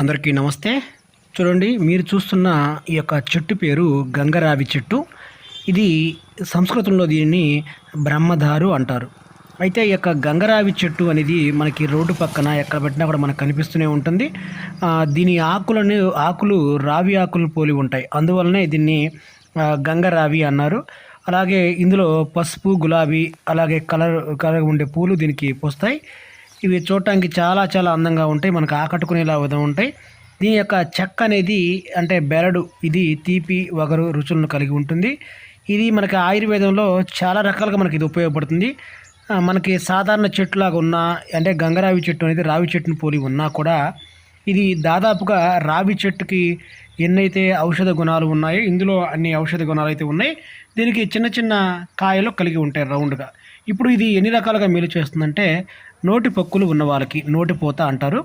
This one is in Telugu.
అందరికీ నమస్తే. చూడండి మీరు చూస్తున్న ఈ యొక్క చెట్టు పేరు గంగరావి చెట్టు. ఇది సంస్కృతంలో దీనిని బ్రహ్మదారు అంటారు. అయితే ఈ యొక్క గంగరావి చెట్టు అనేది మనకి రోడ్డు పక్కన ఎక్కడ పెట్టినా కూడా మనకు కనిపిస్తూనే ఉంటుంది. దీని ఆకులని ఆకులు రావి ఆకులు పోలి ఉంటాయి. అందువలనే దీన్ని గంగరావి అన్నారు. అలాగే ఇందులో పసుపు గులాబీ అలాగే కలర్ కలర్ ఉండే పూలు దీనికి పోస్తాయి. ఇవి చూడటానికి చాలా చాలా అందంగా ఉంటాయి మనకు ఆకట్టుకునేలా విధంగా ఉంటాయి. దీని యొక్క చెక్క అనేది అంటే బెరడు ఇది తీపి వగరు రుచులను కలిగి ఉంటుంది. ఇది మనకి ఆయుర్వేదంలో చాలా రకాలుగా మనకి ఇది ఉపయోగపడుతుంది. మనకి సాధారణ చెట్టులాగా ఉన్న అంటే గంగరావి చెట్టు అనేది రావి చెట్టును పోలి ఉన్నా కూడా ఇది దాదాపుగా రావి చెట్టుకి ఎన్నైతే ఔషధ గుణాలు ఉన్నాయో ఇందులో అన్ని ఔషధ గుణాలు అయితే ఉన్నాయి. దీనికి చిన్న చిన్న కాయలు కలిగి ఉంటాయి రౌండ్గా. ఇప్పుడు ఇది ఎన్ని రకాలుగా మేలు చేస్తుందంటే నోటి పక్కులు ఉన్న వాళ్ళకి నోటిపోత అంటారు.